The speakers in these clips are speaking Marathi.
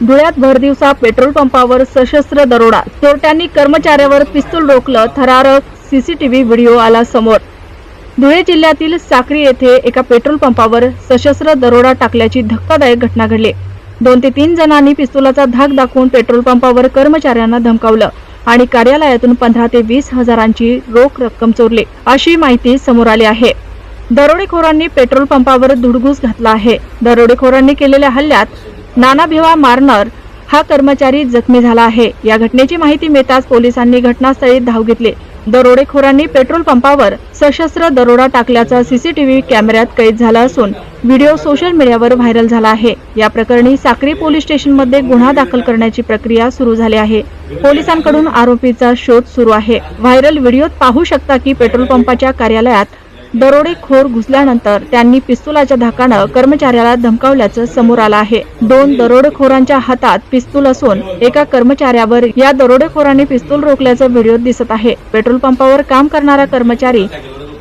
धुळ्यात भर दिवसा पेट्रोल पंपावर सशस्त्र दरोडा. चोरट्यांनी कर्मचाऱ्यावर पिस्तूल रोखलं थरारक सीसीटीव्ही व्हिडिओ आला समोर. धुळे जिल्ह्यातील साक्री येथे एका पेट्रोल पंपावर सशस्त्र दरोडा टाकल्याची धक्कादायक घटना घडली. दोन ते तीन जणांनी पिस्तुलाचा धाक दाखवून पेट्रोल पंपावर कर्मचाऱ्यांना धमकावलं आणि कार्यालयातून पंधरा ते वीस हजारांची रोख रक्कम चोरली. अशी माहिती समोर आली आहे. दरोडेखोरांनी पेट्रोल पंपावर धुडगूस घातला आहे. दरोडेखोरांनी केलेल्या हल्ल्यात नाना भिवा मारनर हा कर्मचारी जखमी झाला आहे. या घटनेची माहिती मिळताच पोलिसांनी घटनास्थळी धाव घेतली. दरोडेखोरांनी पेट्रोल पंपावर सशस्त्र दरोडा टाकल्याचा सीसीटीव्ही कॅमेऱ्यात कैद झाला असून व्हिडिओ सोशल मीडियावर व्हायरल झाला आहे. या प्रकरणी साक्री पोलीस स्टेशनमध्ये गुन्हा दाखल करण्याची प्रक्रिया सुरू झाली आहे. पोलिसांकडून आरोपीचा शोध सुरू आहे. व्हायरल व्हिडिओत पाहू शकता की पेट्रोल पंपाच्या कार्यालयात दरोडेखोर घुसल्यानंतर त्यांनी पिस्तुलाच्या धाकानं कर्मचाऱ्याला धमकावल्याचं समोर आलं आहे. दोन दरोडेखोरांच्या हातात पिस्तूल असून एका कर्मचाऱ्यावर या दरोडेखोरांनी पिस्तूल रोखल्याचं व्हिडिओ दिसत आहे. पेट्रोल पंपावर काम करणारा कर्मचारी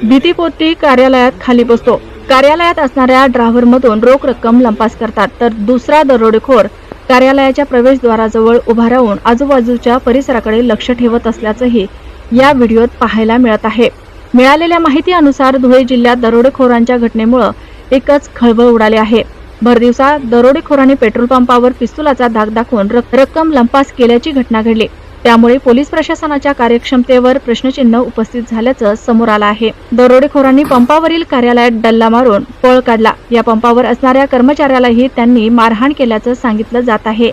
भीतीपोटी कार्यालयात खाली बसतो. कार्यालयात असणाऱ्या ड्रायव्हर मधून रोख रक्कम लंपास करतात. तर दुसरा दरोडेखोर कार्यालयाच्या प्रवेशद्वाराजवळ उभा राहून आजूबाजूच्या परिसराकडे लक्ष ठेवत असल्याचंही या व्हिडिओत पाहायला मिळत आहे. मिळालेल्या माहितीनुसार धुळे जिल्ह्यात दरोडेखोरांच्या घटनेमुळं एकच खळबळ उडाली आहे. भरदिवसा दरोडेखोरांनी पेट्रोल पंपावर पिस्तुलाचा धाक दाखवून रक- रक्कम लंपास केल्याची घटना घडली. त्यामुळे पोलीस प्रशासनाच्या कार्यक्षमतेवर प्रश्नचिन्ह उपस्थित झाल्याचं समोर आलं आहे. दरोडेखोरांनी पंपावरील कार्यालयात डल्ला मारून पळ काढला. या पंपावर असणाऱ्या कर्मचाऱ्यालाही त्यांनी मारहाण केल्याचं सांगितलं जात आहे.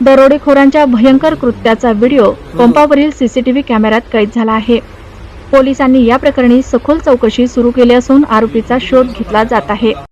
दरोडेखोरांच्या भयंकर कृत्याचा व्हिडिओ पंपावरील सीसीटीव्ही कॅमेऱ्यात कैद झाला आहे. पोलिसांनी या प्रकरणी सखोल चौकशी सुरू केली असून आरोपीचा शोध घेतला जात आहे.